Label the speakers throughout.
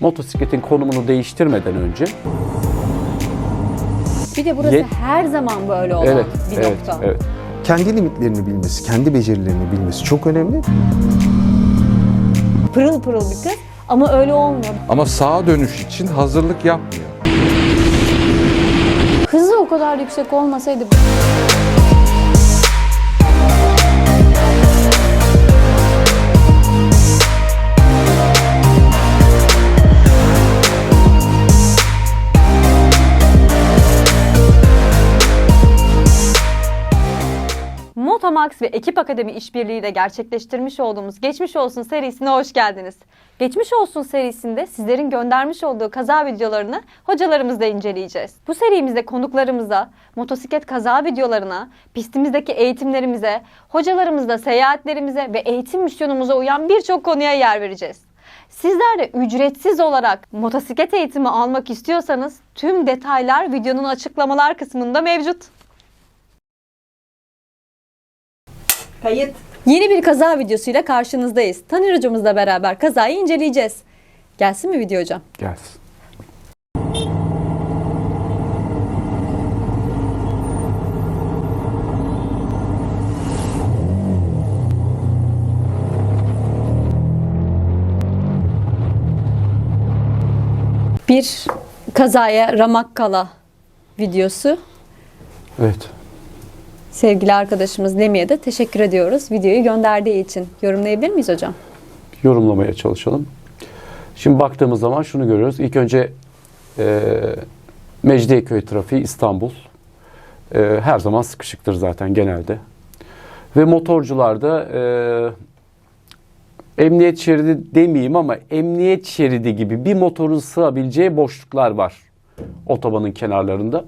Speaker 1: Motosikletin konumunu değiştirmeden önce
Speaker 2: Bir de burası
Speaker 1: Yet-
Speaker 2: her zaman böyle olan
Speaker 1: evet,
Speaker 2: bir
Speaker 1: evet,
Speaker 2: nokta.
Speaker 1: evet.
Speaker 3: kendi limitlerini bilmesi, kendi becerilerini bilmesi çok önemli.
Speaker 2: Pırıl pırıl bir kız ama öyle olmuyor.
Speaker 4: Ama sağa dönüş için hazırlık yapmıyor.
Speaker 2: Hızı o kadar yüksek olmasaydı
Speaker 5: Motomax ve Ekip Akademi işbirliğiyle gerçekleştirmiş olduğumuz Geçmiş Olsun serisine hoş geldiniz. Geçmiş Olsun serisinde sizlerin göndermiş olduğu kaza videolarını hocalarımızla inceleyeceğiz. Bu serimizde konuklarımıza, motosiklet kaza videolarına, pistimizdeki eğitimlerimize, hocalarımızla seyahatlerimize ve eğitim misyonumuza uyan birçok konuya yer vereceğiz. Sizler de ücretsiz olarak motosiklet eğitimi almak istiyorsanız tüm detaylar videonun açıklamalar kısmında mevcut. Kayıt.
Speaker 2: yeni bir kaza videosuyla karşınızdayız. Taner hocamızla beraber kazayı inceleyeceğiz. Gelsin mi video hocam?
Speaker 1: Gelsin.
Speaker 2: Bir kazaya ramak kala videosu.
Speaker 1: Evet.
Speaker 2: Sevgili arkadaşımız Lemi'ye de teşekkür ediyoruz videoyu gönderdiği için. Yorumlayabilir miyiz hocam?
Speaker 1: Yorumlamaya çalışalım. Şimdi baktığımız zaman şunu görüyoruz. İlk önce e, Mecidiyeköy trafiği İstanbul. E, her zaman sıkışıktır zaten genelde. Ve motorcularda e, emniyet şeridi demeyeyim ama emniyet şeridi gibi bir motorun sığabileceği boşluklar var otobanın kenarlarında.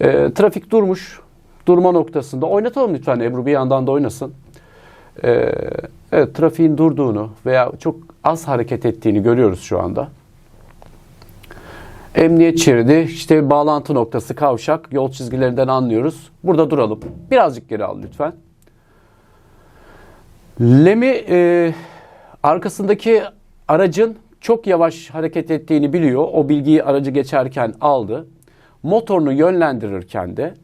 Speaker 1: E, trafik durmuş. Durma noktasında. Oynatalım lütfen Ebru bir yandan da oynasın. E, evet trafiğin durduğunu veya çok az hareket ettiğini görüyoruz şu anda. Emniyet şeridi, işte bağlantı noktası, kavşak, yol çizgilerinden anlıyoruz. Burada duralım. Birazcık geri al lütfen. Lemi e, arkasındaki aracın çok yavaş hareket ettiğini biliyor. O bilgiyi aracı geçerken aldı. Motorunu yönlendirirken de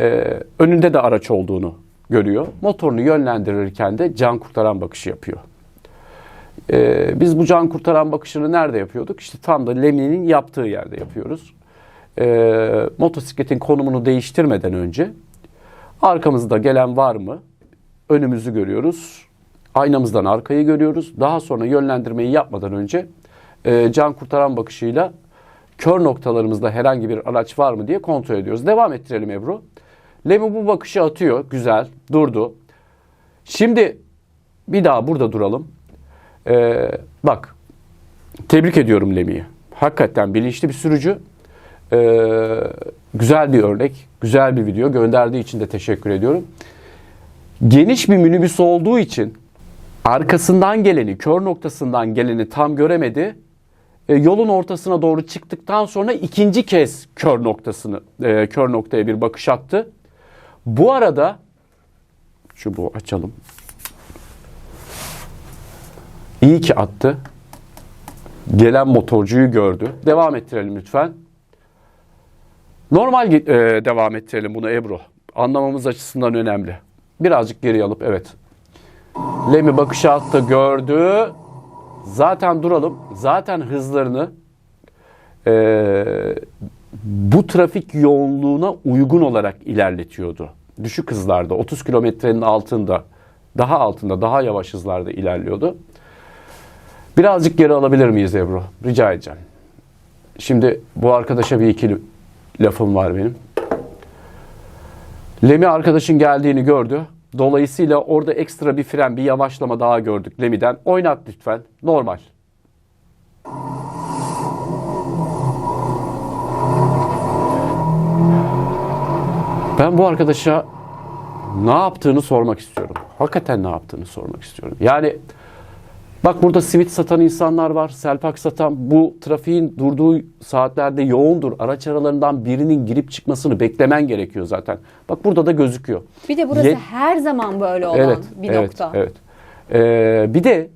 Speaker 1: e, önünde de araç olduğunu görüyor. Motorunu yönlendirirken de can kurtaran bakışı yapıyor. E, biz bu can kurtaran bakışını nerede yapıyorduk? İşte tam da Lemi'nin yaptığı yerde yapıyoruz. E, motosikletin konumunu değiştirmeden önce arkamızda gelen var mı? Önümüzü görüyoruz. Aynamızdan arkayı görüyoruz. Daha sonra yönlendirmeyi yapmadan önce e, can kurtaran bakışıyla kör noktalarımızda herhangi bir araç var mı diye kontrol ediyoruz. Devam ettirelim Ebru. Lemi bu bakışı atıyor. Güzel. Durdu. Şimdi bir daha burada duralım. Ee, bak. Tebrik ediyorum Lemi'yi. Hakikaten bilinçli bir sürücü. Ee, güzel bir örnek. Güzel bir video. Gönderdiği için de teşekkür ediyorum. Geniş bir minibüs olduğu için arkasından geleni, kör noktasından geleni tam göremedi. E, yolun ortasına doğru çıktıktan sonra ikinci kez kör noktasını, e, kör noktaya bir bakış attı. Bu arada şu bu açalım. İyi ki attı. Gelen motorcuyu gördü. Devam ettirelim lütfen. Normal e, devam ettirelim bunu Ebru. Anlamamız açısından önemli. Birazcık geri alıp evet. Lemi bakış attı gördü. Zaten duralım. Zaten hızlarını e, bu trafik yoğunluğuna uygun olarak ilerletiyordu. Düşük hızlarda 30 kilometrenin altında daha altında daha yavaş hızlarda ilerliyordu. Birazcık geri alabilir miyiz Ebru? Rica edeceğim. Şimdi bu arkadaşa bir iki lafım var benim. Lemi arkadaşın geldiğini gördü. Dolayısıyla orada ekstra bir fren, bir yavaşlama daha gördük Lemi'den. Oynat lütfen. Normal. Ben bu arkadaşa ne yaptığını sormak istiyorum. Hakikaten ne yaptığını sormak istiyorum. Yani bak burada simit satan insanlar var, selpak satan. Bu trafiğin durduğu saatlerde yoğundur. Araç aralarından birinin girip çıkmasını beklemen gerekiyor zaten. Bak burada da gözüküyor.
Speaker 2: Bir de burası
Speaker 1: Ye-
Speaker 2: her zaman böyle olan
Speaker 1: evet,
Speaker 2: bir
Speaker 1: evet,
Speaker 2: nokta.
Speaker 1: Evet. Ee, bir de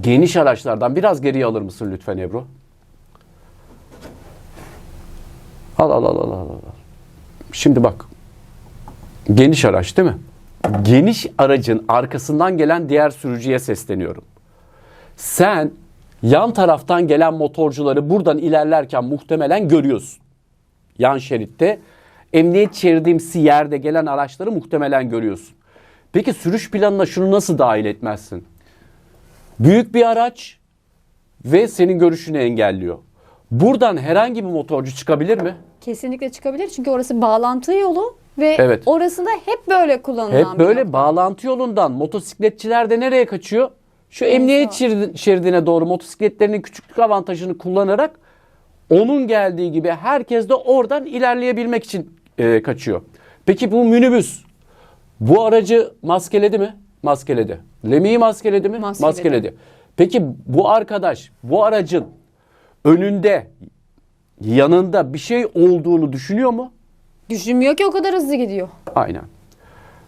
Speaker 1: geniş araçlardan biraz geriye alır mısın lütfen Ebru? Al al al al al. al. Şimdi bak. Geniş araç değil mi? Geniş aracın arkasından gelen diğer sürücüye sesleniyorum. Sen yan taraftan gelen motorcuları buradan ilerlerken muhtemelen görüyorsun. Yan şeritte emniyet şeridimsi yerde gelen araçları muhtemelen görüyorsun. Peki sürüş planına şunu nasıl dahil etmezsin? Büyük bir araç ve senin görüşünü engelliyor. Buradan herhangi bir motorcu çıkabilir mi?
Speaker 2: Kesinlikle çıkabilir çünkü orası bağlantı yolu ve
Speaker 1: Evet.
Speaker 2: orası da hep böyle kullanılan
Speaker 1: Hep
Speaker 2: bir
Speaker 1: böyle
Speaker 2: nokta.
Speaker 1: bağlantı yolundan motosikletçiler de nereye kaçıyor? Şu emniyet şeridi- şeridine doğru motosikletlerinin küçüklük avantajını kullanarak onun geldiği gibi herkes de oradan ilerleyebilmek için e, kaçıyor. Peki bu minibüs bu aracı maskeledi mi? Maskeledi. Lemi'yi maskeledi mi?
Speaker 2: Maskeledi.
Speaker 1: Peki bu arkadaş bu aracın önünde yanında bir şey olduğunu düşünüyor mu?
Speaker 2: Düşünmüyor ki o kadar hızlı gidiyor.
Speaker 1: Aynen.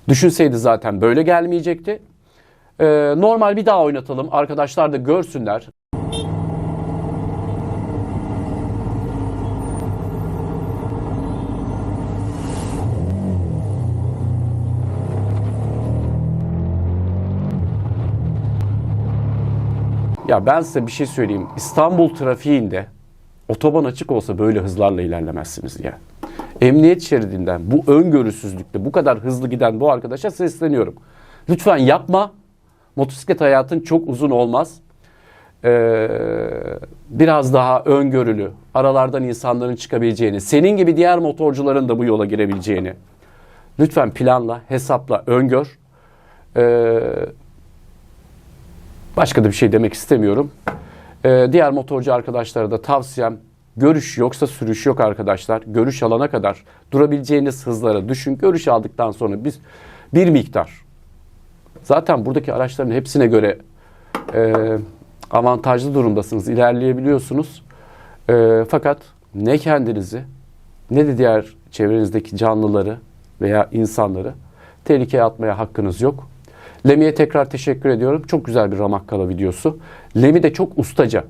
Speaker 1: Düşünseydi zaten böyle gelmeyecekti. Ee, normal bir daha oynatalım. Arkadaşlar da görsünler. Ya ben size bir şey söyleyeyim. İstanbul trafiğinde otoban açık olsa böyle hızlarla ilerlemezsiniz ya. Emniyet şeridinden bu öngörüsüzlükte bu kadar hızlı giden bu arkadaşa sesleniyorum. Lütfen yapma. Motosiklet hayatın çok uzun olmaz. Ee, biraz daha öngörülü, aralardan insanların çıkabileceğini, senin gibi diğer motorcuların da bu yola girebileceğini lütfen planla, hesapla, öngör. Ee, Başka da bir şey demek istemiyorum. Ee, diğer motorcu arkadaşlara da tavsiyem görüş yoksa sürüş yok arkadaşlar. Görüş alana kadar durabileceğiniz hızlara düşün. Görüş aldıktan sonra biz bir miktar zaten buradaki araçların hepsine göre e, avantajlı durumdasınız. ilerleyebiliyorsunuz. E, fakat ne kendinizi ne de diğer çevrenizdeki canlıları veya insanları tehlikeye atmaya hakkınız yok. Lemi'ye tekrar teşekkür ediyorum. Çok güzel bir Ramakkala videosu. Lemi de çok ustaca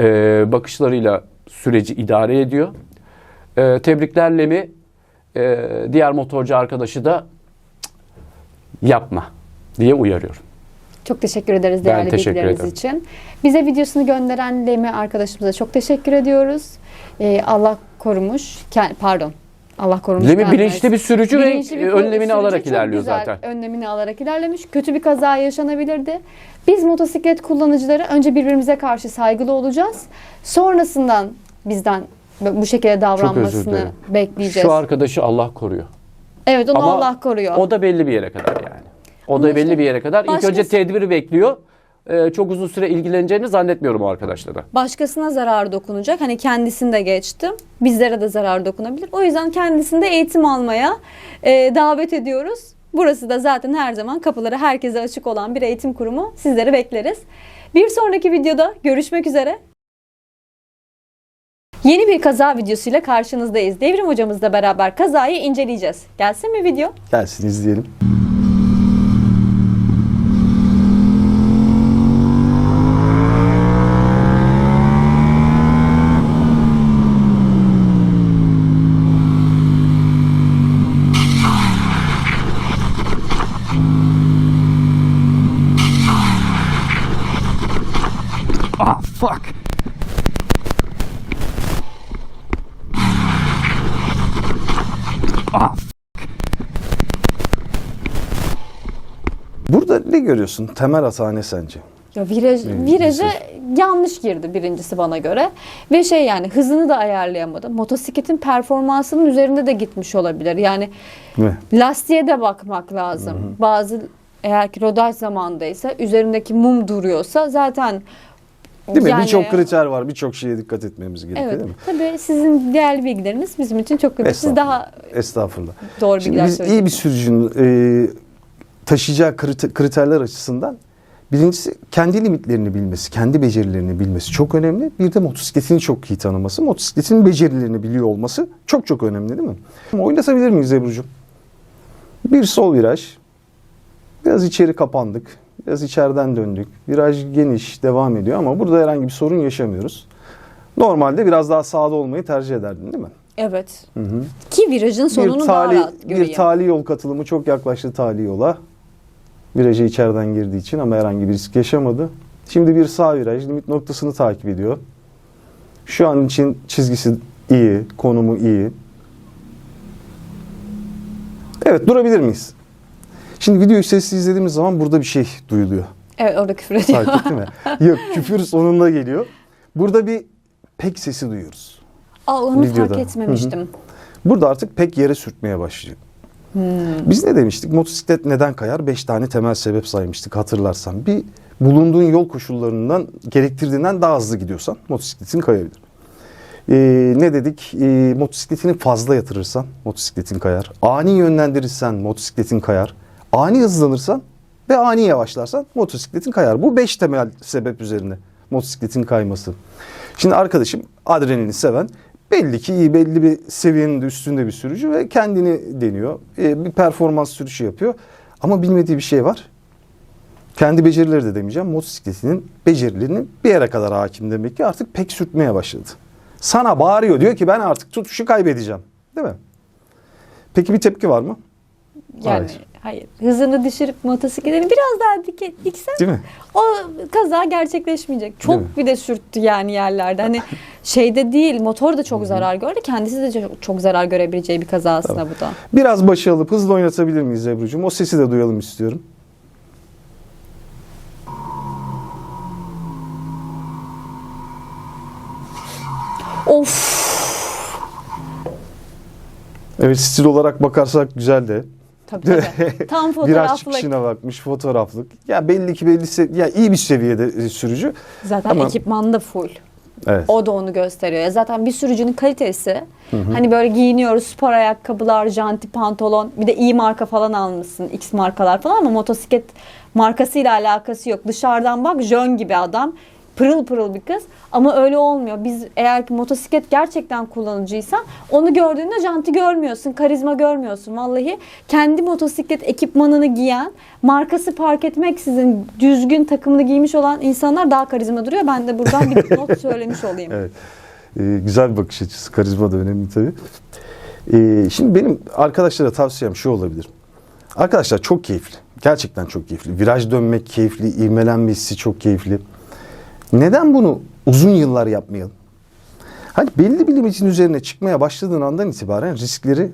Speaker 1: e, bakışlarıyla süreci idare ediyor. E, tebrikler Lemi. E, diğer motorcu arkadaşı da "Cık, yapma diye uyarıyorum.
Speaker 2: Çok teşekkür ederiz
Speaker 1: Ben
Speaker 2: değerli
Speaker 1: teşekkür
Speaker 2: bilgileriniz
Speaker 1: ederim.
Speaker 2: için. Bize videosunu gönderen Lemi arkadaşımıza çok teşekkür ediyoruz. Ee, Allah korumuş. Pardon. Allah.
Speaker 1: Lemi
Speaker 2: denmez.
Speaker 1: bilinçli bir sürücü ve
Speaker 2: Bilinçli bir
Speaker 1: önlemini
Speaker 2: sürücü,
Speaker 1: alarak ilerliyor
Speaker 2: güzel
Speaker 1: zaten.
Speaker 2: Önlemini alarak ilerlemiş. Kötü bir kaza yaşanabilirdi. Biz motosiklet kullanıcıları önce birbirimize karşı saygılı olacağız. Sonrasından bizden bu şekilde davranmasını bekleyeceğiz.
Speaker 1: Şu arkadaşı Allah koruyor.
Speaker 2: evet onu
Speaker 1: Ama
Speaker 2: Allah koruyor.
Speaker 1: O da belli bir yere kadar yani. O
Speaker 2: Ama
Speaker 1: da
Speaker 2: işte
Speaker 1: belli bir yere kadar. İlk
Speaker 2: başkası-
Speaker 1: önce tedbiri bekliyor. Ee, çok uzun süre ilgileneceğini zannetmiyorum o arkadaşlara.
Speaker 2: başkasına zarar dokunacak. Hani kendisini de geçtim. Bizlere de zarar dokunabilir. O yüzden kendisinde eğitim almaya e, davet ediyoruz. Burası da zaten her zaman kapıları herkese açık olan bir eğitim kurumu. Sizleri bekleriz. Bir sonraki videoda görüşmek üzere. Yeni bir kaza videosuyla karşınızdayız. Devrim hocamızla beraber kazayı inceleyeceğiz. Gelsin mi video?
Speaker 3: Gelsin izleyelim. Burada ne görüyorsun? Temel hata ne sence?
Speaker 2: Ya viraj, viraja yanlış girdi birincisi bana göre. Ve şey yani hızını da ayarlayamadı. Motosikletin performansının üzerinde de gitmiş olabilir. Yani
Speaker 3: mi?
Speaker 2: lastiğe de bakmak lazım. Bazı eğer ki rodaj zamandaysa üzerindeki mum duruyorsa zaten
Speaker 3: Değil mi?
Speaker 2: yani-
Speaker 3: Birçok kriter var. Birçok şeye dikkat etmemiz gerekiyor
Speaker 2: Evet.
Speaker 3: değil mi?
Speaker 2: Tabii sizin değerli bilgileriniz bizim için çok kıymetli. Siz daha
Speaker 3: Estağfurullah.
Speaker 2: doğru
Speaker 3: Şimdi
Speaker 2: bilgiler
Speaker 3: biz iyi bir sürücünün e, taşıyacağı kriter- kriterler açısından birincisi kendi limitlerini bilmesi, kendi becerilerini bilmesi çok önemli. Bir de motosikletini çok iyi tanıması, motosikletin becerilerini biliyor olması çok çok önemli değil mi? Oynatabilir miyiz Ebru'cum? Bir sol viraj. Biraz içeri kapandık. Biraz içeriden döndük. Viraj geniş devam ediyor ama burada herhangi bir sorun yaşamıyoruz. Normalde biraz daha sağda olmayı tercih ederdin değil mi?
Speaker 2: Evet. Ki virajın sonunu
Speaker 3: bir
Speaker 2: daha
Speaker 3: tali,
Speaker 2: rahat göreyim.
Speaker 3: bir tali yol katılımı çok yaklaştı tali yola. Viraja içeriden girdiği için ama herhangi bir risk yaşamadı. Şimdi bir sağ viraj limit noktasını takip ediyor. Şu an için çizgisi iyi, konumu iyi. Evet durabilir miyiz? Şimdi videoyu sesli izlediğimiz zaman burada bir şey duyuluyor.
Speaker 2: Evet orada küfür ediyor.
Speaker 3: Fark ettin mi? Yok küfür sonunda geliyor. Burada bir pek sesi duyuyoruz.
Speaker 2: Aa, onu
Speaker 3: Videoda.
Speaker 2: fark etmemiştim.
Speaker 3: Burada artık pek yere sürtmeye başlıyor. Biz ne demiştik? Motosiklet neden kayar? Beş tane temel sebep saymıştık hatırlarsan. Bir bulunduğun yol koşullarından gerektirdiğinden daha hızlı gidiyorsan motosikletin kayabilir. Ee, ne dedik? Ee, motosikletini fazla yatırırsan motosikletin kayar. Ani yönlendirirsen motosikletin kayar. Ani hızlanırsan ve ani yavaşlarsan motosikletin kayar. Bu beş temel sebep üzerine motosikletin kayması. Şimdi arkadaşım adrenalini seven belli ki iyi belli bir seviyenin de üstünde bir sürücü ve kendini deniyor. Ee, bir performans sürüşü yapıyor. Ama bilmediği bir şey var. Kendi becerileri de demeyeceğim. Motosikletinin becerilerinin bir yere kadar hakim demek ki artık pek sürtmeye başladı. Sana bağırıyor diyor ki ben artık tutuşu kaybedeceğim. Değil mi? Peki bir tepki var mı?
Speaker 2: Yani
Speaker 3: Hayır.
Speaker 2: Hayır. Hızını düşürüp motosikletini biraz daha dike, diksen
Speaker 3: Değil mi?
Speaker 2: o kaza gerçekleşmeyecek.
Speaker 3: Değil
Speaker 2: Çok
Speaker 3: mi?
Speaker 2: bir de sürttü yani yerlerde. Hani şeyde değil motor da çok zarar gördü. Kendisi de çok, çok zarar görebileceği bir kaza aslında bu da.
Speaker 3: Biraz başı alıp hızlı oynatabilir miyiz Ebru'cum? O sesi de duyalım istiyorum.
Speaker 2: Of.
Speaker 3: Evet stil olarak bakarsak güzel de.
Speaker 2: Tabii tabii. Tam
Speaker 3: Viraj
Speaker 2: fotoğraflık.
Speaker 3: çıkışına bakmış fotoğraflık. Ya belli ki belli se- ya iyi bir seviyede e, sürücü.
Speaker 2: Zaten
Speaker 3: Ama-
Speaker 2: ekipman da full.
Speaker 3: Evet.
Speaker 2: O da onu gösteriyor. Ya zaten bir sürücünün kalitesi hani böyle giyiniyoruz spor ayakkabılar, janti pantolon bir de iyi marka falan almışsın X markalar falan ama motosiklet markasıyla alakası yok. Dışarıdan bak jön gibi adam pırıl pırıl bir kız ama öyle olmuyor. Biz eğer ki motosiklet gerçekten kullanıcıysan onu gördüğünde janti görmüyorsun, karizma görmüyorsun. Vallahi kendi motosiklet ekipmanını giyen, markası fark etmeksizin düzgün takımını giymiş olan insanlar daha karizma duruyor. Ben de buradan bir not söylemiş olayım.
Speaker 3: Evet. Ee, güzel bir bakış açısı. Karizma da önemli tabii. Ee, şimdi benim arkadaşlara tavsiyem şu olabilir. Arkadaşlar çok keyifli. Gerçekten çok keyifli. Viraj dönmek keyifli. ivmelenme hissi çok keyifli. Neden bunu uzun yıllar yapmayalım? Hani belli bir limitin üzerine çıkmaya başladığın andan itibaren riskleri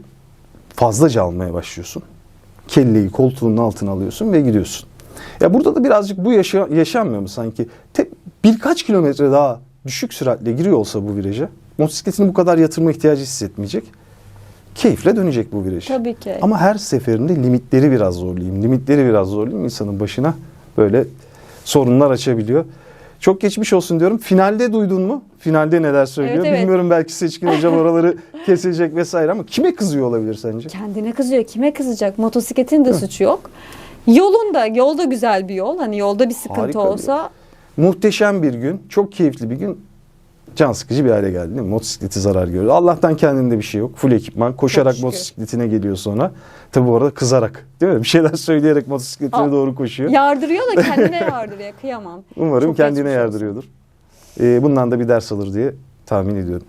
Speaker 3: fazlaca almaya başlıyorsun. Kelleyi koltuğunun altına alıyorsun ve gidiyorsun. Ya burada da birazcık bu yaşa- yaşanmıyor mu sanki? Te- birkaç kilometre daha düşük süratle giriyor olsa bu viraja motosikletini bu kadar yatırma ihtiyacı hissetmeyecek. Keyifle dönecek bu viraj.
Speaker 2: Tabii ki.
Speaker 3: Ama her seferinde limitleri biraz zorlayayım. Limitleri biraz zorlayayım insanın başına böyle sorunlar açabiliyor. Çok geçmiş olsun diyorum. Finalde duydun mu? Finalde neler söylüyor?
Speaker 2: Evet, evet.
Speaker 3: Bilmiyorum belki seçkin hocam oraları kesecek vesaire ama kime kızıyor olabilir sence?
Speaker 2: Kendine kızıyor. Kime kızacak? Motosikletin de suçu yok. Yolun da, yolda güzel bir yol. Hani yolda bir sıkıntı
Speaker 3: Harika bir
Speaker 2: olsa
Speaker 3: Muhteşem bir gün, çok keyifli bir gün. Can sıkıcı bir hale geldi değil mi? Motosikleti zarar gördü. Allah'tan kendinde bir şey yok. Full ekipman. Koşarak
Speaker 2: şükür.
Speaker 3: motosikletine geliyor sonra. Tabi bu arada kızarak değil mi? Bir şeyler söyleyerek motosikletine
Speaker 2: Aa,
Speaker 3: doğru koşuyor.
Speaker 2: yardırıyor da kendine yardırıyor. Kıyamam.
Speaker 3: Umarım
Speaker 2: Çok
Speaker 3: kendine
Speaker 2: geçmiş
Speaker 3: yardırıyordur. Ee, bundan da bir ders alır diye tahmin ediyorum.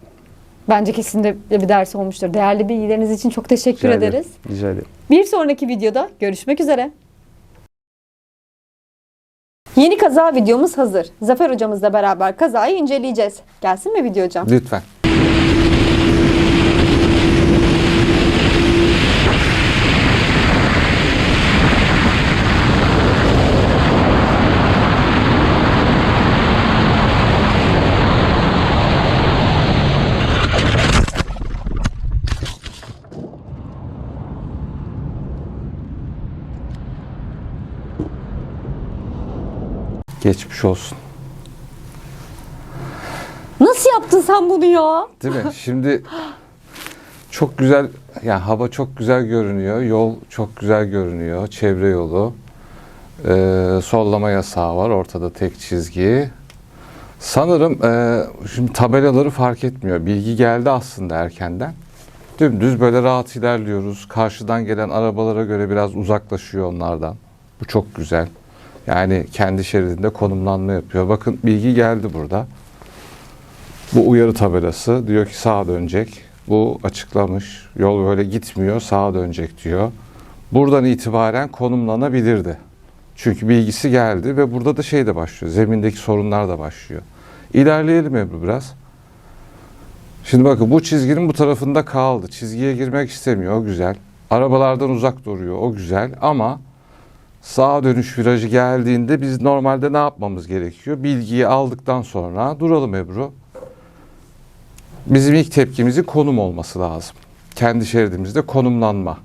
Speaker 2: Bence kesinlikle bir ders olmuştur. Değerli bilgileriniz için çok teşekkür
Speaker 3: Rica ederim.
Speaker 2: ederiz.
Speaker 3: Rica ederim.
Speaker 2: Bir sonraki videoda görüşmek üzere. Yeni kaza videomuz hazır. Zafer hocamızla beraber kazayı inceleyeceğiz. Gelsin mi video hocam?
Speaker 4: Lütfen. Geçmiş olsun.
Speaker 2: Nasıl yaptın sen bunu ya?
Speaker 4: Değil mi? Şimdi çok güzel, yani hava çok güzel görünüyor, yol çok güzel görünüyor, çevre yolu. Ee, sollama yasağı var, ortada tek çizgi. Sanırım e, şimdi tabelaları fark etmiyor. Bilgi geldi aslında erkenden. Dümdüz böyle rahat ilerliyoruz. Karşıdan gelen arabalara göre biraz uzaklaşıyor onlardan. Bu çok güzel. Yani kendi şeridinde konumlanma yapıyor. Bakın bilgi geldi burada. Bu uyarı tabelası diyor ki sağa dönecek. Bu açıklamış. Yol böyle gitmiyor, sağa dönecek diyor. Buradan itibaren konumlanabilirdi. Çünkü bilgisi geldi ve burada da şey de başlıyor. Zemindeki sorunlar da başlıyor. İlerleyelim Ebru biraz. Şimdi bakın bu çizginin bu tarafında kaldı. Çizgiye girmek istemiyor. O güzel. Arabalardan uzak duruyor. O güzel. Ama sağa dönüş virajı geldiğinde biz normalde ne yapmamız gerekiyor? Bilgiyi aldıktan sonra duralım Ebru. Bizim ilk tepkimizin konum olması lazım. Kendi şeridimizde konumlanma.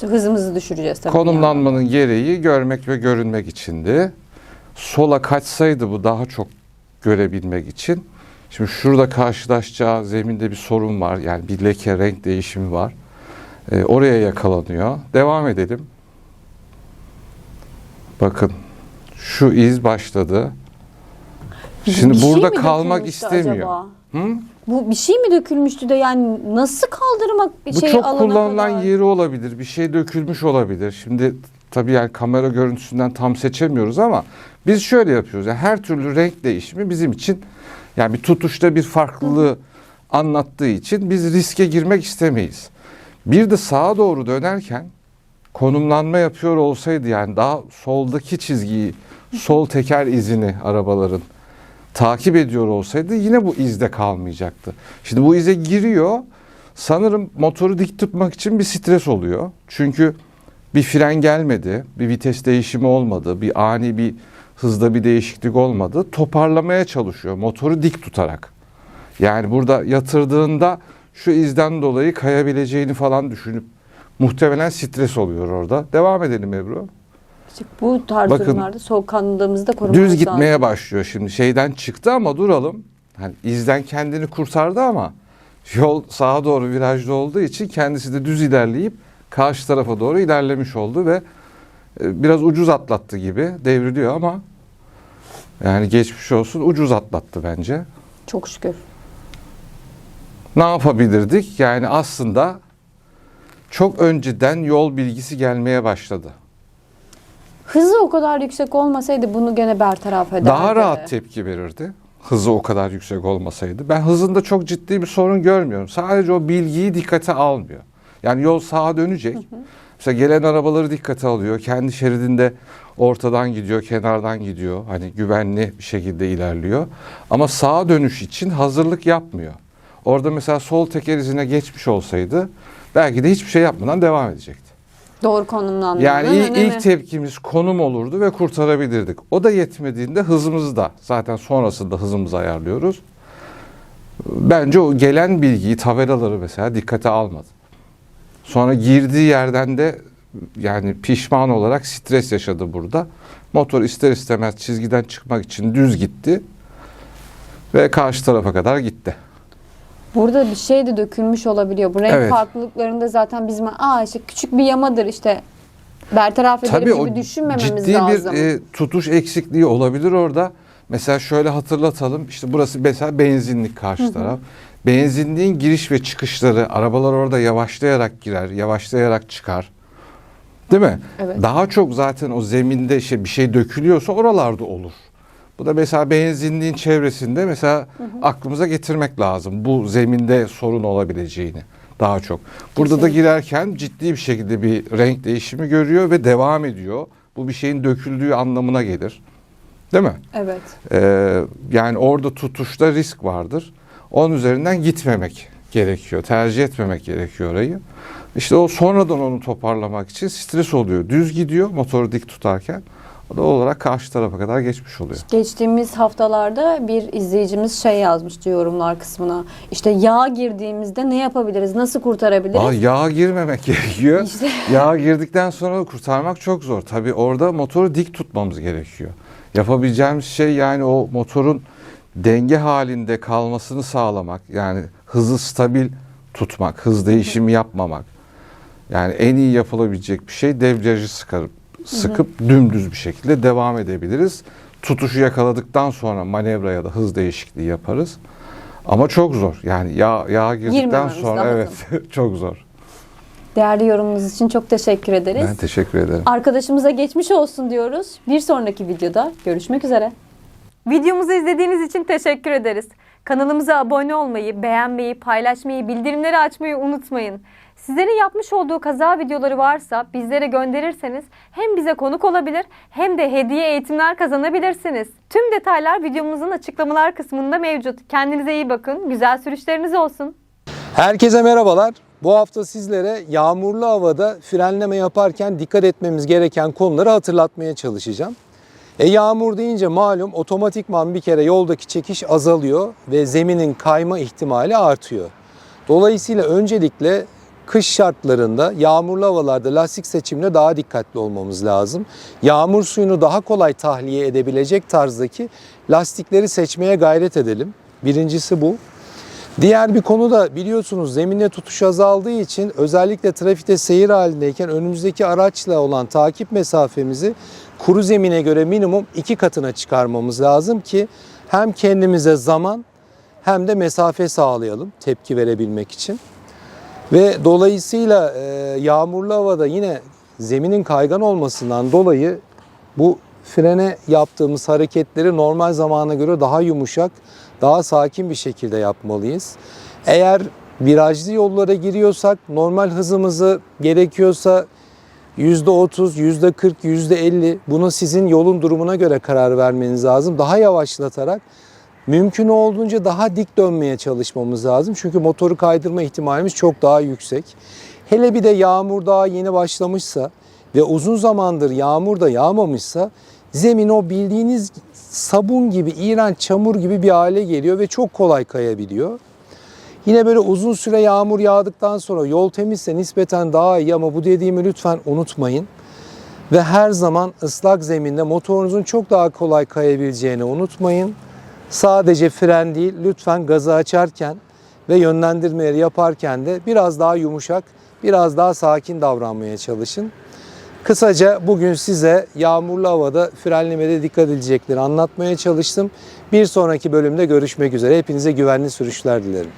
Speaker 2: Hızımızı düşüreceğiz tabii.
Speaker 4: Konumlanmanın gereği görmek ve görünmek içindi. Sola kaçsaydı bu daha çok görebilmek için. Şimdi şurada karşılaşacağı zeminde bir sorun var. Yani bir leke renk değişimi var. Ee, oraya yakalanıyor. Devam edelim. Bakın şu iz başladı.
Speaker 2: Bir
Speaker 4: Şimdi
Speaker 2: şey
Speaker 4: burada
Speaker 2: mi
Speaker 4: kalmak
Speaker 2: dökülmüştü
Speaker 4: istemiyor.
Speaker 2: acaba?
Speaker 4: Hı?
Speaker 2: Bu bir şey mi dökülmüştü de yani nasıl kaldırmak bir
Speaker 4: Bu
Speaker 2: şey
Speaker 4: çok kullanılan yeri olabilir. Bir şey dökülmüş olabilir. Şimdi tabii yani kamera görüntüsünden tam seçemiyoruz ama biz şöyle yapıyoruz. Yani her türlü renk değişimi bizim için yani bir tutuşta bir farklılığı anlattığı için biz riske girmek istemeyiz. Bir de sağa doğru dönerken konumlanma yapıyor olsaydı yani daha soldaki çizgiyi, sol teker izini arabaların takip ediyor olsaydı yine bu izde kalmayacaktı. Şimdi bu ize giriyor. Sanırım motoru dik tutmak için bir stres oluyor. Çünkü bir fren gelmedi, bir vites değişimi olmadı, bir ani bir hızda bir değişiklik olmadı. Toparlamaya çalışıyor motoru dik tutarak. Yani burada yatırdığında şu izden dolayı kayabileceğini falan düşünüp muhtemelen stres oluyor orada. Devam edelim Ebru.
Speaker 2: İşte bu tarz
Speaker 4: Bakın,
Speaker 2: durumlarda soğukkanlılığımızı da korumamız
Speaker 4: Düz gitmeye
Speaker 2: lazım.
Speaker 4: başlıyor şimdi. Şeyden çıktı ama duralım. Hani izden kendini kurtardı ama yol sağa doğru virajlı olduğu için kendisi de düz ilerleyip karşı tarafa doğru ilerlemiş oldu ve e, biraz ucuz atlattı gibi devriliyor ama yani geçmiş olsun ucuz atlattı bence.
Speaker 2: Çok şükür.
Speaker 4: Ne yapabilirdik? Yani aslında çok önceden yol bilgisi gelmeye başladı.
Speaker 2: Hızı o kadar yüksek olmasaydı bunu gene bertaraf ederdi.
Speaker 4: Daha rahat tepki verirdi. Hızı o kadar yüksek olmasaydı. Ben hızında çok ciddi bir sorun görmüyorum. Sadece o bilgiyi dikkate almıyor. Yani yol sağa dönecek. Mesela gelen arabaları dikkate alıyor. Kendi şeridinde ortadan gidiyor, kenardan gidiyor. Hani güvenli bir şekilde ilerliyor. Ama sağa dönüş için hazırlık yapmıyor. Orada mesela sol teker izine geçmiş olsaydı belki de hiçbir şey yapmadan devam edecekti.
Speaker 2: Doğru konumlanmanın
Speaker 4: Yani ilk, ilk tepkimiz konum olurdu ve kurtarabilirdik. O da yetmediğinde hızımızı da zaten sonrasında hızımızı ayarlıyoruz. Bence o gelen bilgiyi, tabelaları mesela dikkate almadı. Sonra girdiği yerden de yani pişman olarak stres yaşadı burada. Motor ister istemez çizgiden çıkmak için düz gitti ve karşı tarafa kadar gitti.
Speaker 2: Burada bir şey de dökülmüş olabiliyor. Bu renk
Speaker 4: Evet.
Speaker 2: farklılıklarında zaten bizim aa işte küçük bir yamadır işte bertaraf ederim
Speaker 4: Tabii o
Speaker 2: gibi düşünmememiz
Speaker 4: ciddi
Speaker 2: lazım.
Speaker 4: bir e, tutuş eksikliği olabilir orada. Mesela şöyle hatırlatalım. İşte burası mesela benzinlik karşı taraf. Benzinliğin giriş ve çıkışları arabalar orada yavaşlayarak girer, yavaşlayarak çıkar. Değil mi?
Speaker 2: Evet.
Speaker 4: Daha çok zaten o zeminde işte bir şey dökülüyorsa oralarda olur. Bu da mesela benzinliğin çevresinde mesela aklımıza getirmek lazım. Bu zeminde sorun olabileceğini daha çok. Burada da
Speaker 2: Kesinlikle.
Speaker 4: girerken ciddi bir şekilde bir renk değişimi görüyor ve devam ediyor. Bu bir şeyin döküldüğü anlamına gelir. Değil mi?
Speaker 2: Evet.
Speaker 4: Ee, yani orada tutuşta risk vardır. Onun üzerinden gitmemek gerekiyor. Tercih etmemek gerekiyor orayı. İşte o sonradan onu toparlamak için stres oluyor. Düz gidiyor motoru dik tutarken. Da olarak karşı tarafa kadar geçmiş oluyor.
Speaker 2: Geçtiğimiz haftalarda bir izleyicimiz şey yazmıştı yorumlar kısmına. İşte yağ girdiğimizde ne yapabiliriz? Nasıl kurtarabiliriz?
Speaker 4: Aa, yağa girmemek gerekiyor.
Speaker 2: İşte.
Speaker 4: Yağa girdikten sonra kurtarmak çok zor. Tabii orada motoru dik tutmamız gerekiyor. Yapabileceğimiz şey yani o motorun denge halinde kalmasını sağlamak. Yani hızı stabil tutmak, hız değişimi yapmamak. Yani en iyi yapılabilecek bir şey debriyajı sıkarıp, sıkıp dümdüz bir şekilde devam edebiliriz. Tutuşu yakaladıktan sonra manevra ya da hız değişikliği yaparız. Ama çok zor. Yani yağ, yağa girdikten sonra
Speaker 2: lazım.
Speaker 4: evet çok zor.
Speaker 2: Değerli yorumunuz için çok teşekkür ederiz.
Speaker 4: Ben teşekkür ederim.
Speaker 2: Arkadaşımıza geçmiş olsun diyoruz. Bir sonraki videoda görüşmek üzere.
Speaker 5: Videomuzu izlediğiniz için teşekkür ederiz. Kanalımıza abone olmayı, beğenmeyi, paylaşmayı, bildirimleri açmayı unutmayın. Sizlerin yapmış olduğu kaza videoları varsa bizlere gönderirseniz hem bize konuk olabilir hem de hediye eğitimler kazanabilirsiniz. Tüm detaylar videomuzun açıklamalar kısmında mevcut. Kendinize iyi bakın, güzel sürüşleriniz olsun.
Speaker 6: Herkese merhabalar. Bu hafta sizlere yağmurlu havada frenleme yaparken dikkat etmemiz gereken konuları hatırlatmaya çalışacağım. E yağmur deyince malum otomatikman bir kere yoldaki çekiş azalıyor ve zeminin kayma ihtimali artıyor. Dolayısıyla öncelikle kış şartlarında yağmurlu havalarda lastik seçimine daha dikkatli olmamız lazım. Yağmur suyunu daha kolay tahliye edebilecek tarzdaki lastikleri seçmeye gayret edelim. Birincisi bu. Diğer bir konu da biliyorsunuz zeminle tutuş azaldığı için özellikle trafikte seyir halindeyken önümüzdeki araçla olan takip mesafemizi kuru zemine göre minimum iki katına çıkarmamız lazım ki hem kendimize zaman hem de mesafe sağlayalım tepki verebilmek için. Ve dolayısıyla e, yağmurlu havada yine zeminin kaygan olmasından dolayı bu frene yaptığımız hareketleri normal zamana göre daha yumuşak, daha sakin bir şekilde yapmalıyız. Eğer virajlı yollara giriyorsak normal hızımızı gerekiyorsa %30, %40, %50 bunu sizin yolun durumuna göre karar vermeniz lazım. Daha yavaşlatarak mümkün olduğunca daha dik dönmeye çalışmamız lazım. Çünkü motoru kaydırma ihtimalimiz çok daha yüksek. Hele bir de yağmur daha yeni başlamışsa ve uzun zamandır yağmur da yağmamışsa zemin o bildiğiniz sabun gibi, iğrenç çamur gibi bir hale geliyor ve çok kolay kayabiliyor. Yine böyle uzun süre yağmur yağdıktan sonra yol temizse nispeten daha iyi ama bu dediğimi lütfen unutmayın. Ve her zaman ıslak zeminde motorunuzun çok daha kolay kayabileceğini unutmayın. Sadece fren değil lütfen gazı açarken ve yönlendirmeleri yaparken de biraz daha yumuşak, biraz daha sakin davranmaya çalışın. Kısaca bugün size yağmurlu havada frenlemede dikkat edilecekleri anlatmaya çalıştım. Bir sonraki bölümde görüşmek üzere. Hepinize güvenli sürüşler dilerim.